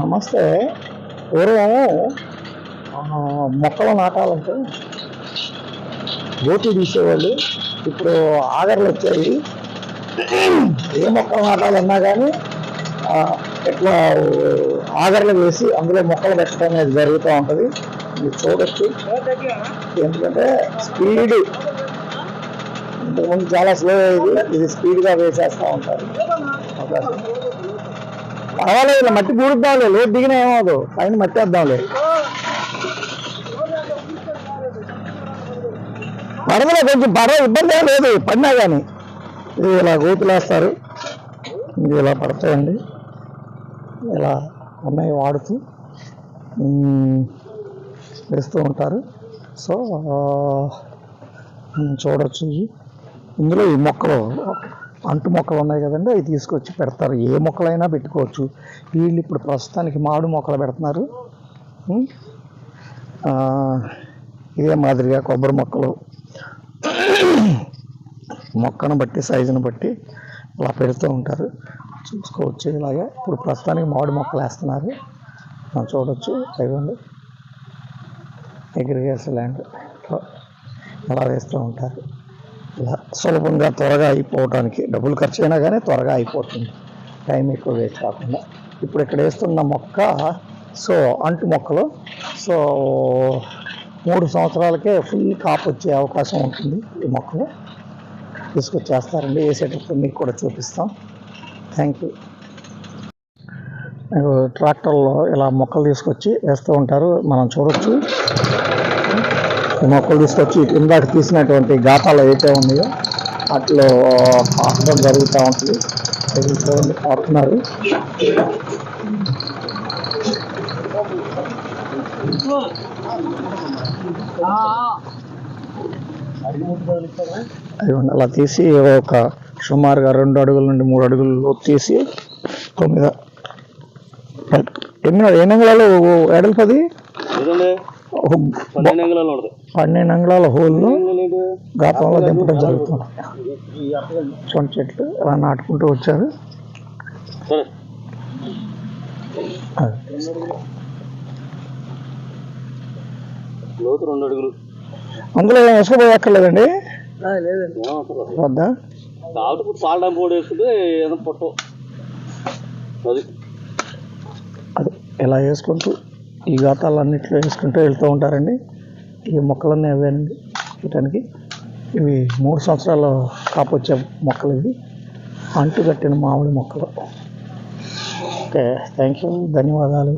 నమస్తే. పూర్వం మొక్కలు నాటాలంటే గోతి తీసేవాళ్ళు. ఇప్పుడు ఆగర్లు వచ్చాయి ఏ మొక్కలు నాటాలన్నా కానీ ఇట్లా ఆగర్లు వేసి అందులో మొక్కలు పెట్టడం అనేది జరుగుతూ ఉంటుంది. మీరు చూడొచ్చు. ఎందుకంటే స్పీడ్ ఇంతకుముందు చాలా స్లో అయ్యేది. ఇది స్పీడ్గా వేసేస్తూ ఉంటారు. అవకాశం. పర్వాలేదు ఇలా మట్టి పూడుద్దాంలే లేదు దిగిన ఏమవుదు పైన మట్టి వేద్దాంలే వరదలో కొంచెం పడవ ఇబ్బంది ఏం లేదు పడినా కానీ ఇది ఇలా గూతులేస్తారు ఇది ఇలా పడతాయండి. ఇలా ఉన్నాయి వాడుతూ వేస్తూ ఉంటారు. సో చూడొచ్చు ఇందులో ఈ మొక్కలు అంటు మొక్కలు ఉన్నాయి కదండి అవి తీసుకొచ్చి పెడతారు. ఏ మొక్కలైనా పెట్టుకోవచ్చు. వీళ్ళు ఇప్పుడు ప్రస్తుతానికి మామిడి మొక్కలు పెడుతున్నారు. ఇదే మాదిరిగా కొబ్బరి మొక్కలు. మొక్కను బట్టి సైజును బట్టి అలా పెడుతూ ఉంటారు. చూసుకోవచ్చు ఇలాగే. ఇప్పుడు ప్రస్తుతానికి మామిడి మొక్కలు వేస్తున్నారు. మనం చూడవచ్చు ఇవ్వండి అగ్రికల్చర్ ల్యాండ్. అలా వేస్తూ ఉంటారు. సులభంగా త్వరగా అయిపోవడానికి డబ్బులు ఖర్చు అయినా కానీ త్వరగా అయిపోతుంది. టైం ఎక్కువ వేస్ట్ కాకుండా. ఇప్పుడు ఇక్కడ వేస్తున్న మొక్క సో అంటు మొక్కలు సో మూడు సంవత్సరాలకే ఫుల్ కాపు వచ్చే అవకాశం ఉంటుంది ఈ మొక్కలు తీసుకొచ్చేస్తారండి వేసేటప్పుడు మీకు కూడా చూపిస్తాం. థ్యాంక్ యూ ట్రాక్టర్లో ఇలా మొక్కలు తీసుకొచ్చి వేస్తూ ఉంటారు. మనం చూడొచ్చు. మొక్కలు తీసుకొచ్చి ఇందాక తీసినటువంటి ఘాతాలు ఏవైతే ఉన్నాయో అట్లో పాకడం జరుగుతూ ఉంటుంది తెలుసుకోండి చూడండి పాకుతున్నారు అలా తీసి ఒక సుమారుగా రెండు అడుగుల నుండి మూడు అడుగుల్లో తీసి తొమ్మిది. ఎన్ని ఎన్ని అంగుళాలు ఎడల్పు అది? పన్నెండు అంగుళాలు ఉంటుంది పన్నెండు అంగుళాల హోల్లో గాతంలో దింపడం జరుగుతుంది. సొంత చెట్లు అలా నాటుకుంటూ వచ్చారు. లోతు రెండు అడుగులు. అందులో ఏం ఇసుకపోయి ఎక్కర్లేదండి వద్ద? కాబట్టి వేసుకుంటే ఏదో పొట్టు. అది. అది ఇలా వేసుకుంటూ ఈ గాతాలన్నింటిలో వేసుకుంటూ వెళ్తూ ఉంటారండి. ఈ మొక్కలన్నీ అవేనండి చూడటానికి. ఇవి మూడు సంవత్సరాలు కాపొచ్చే మొక్కలు ఇవి. అంటు కట్టిన మామిడి మొక్కలు. ఓకే థ్యాంక్ యూ ధన్యవాదాలు.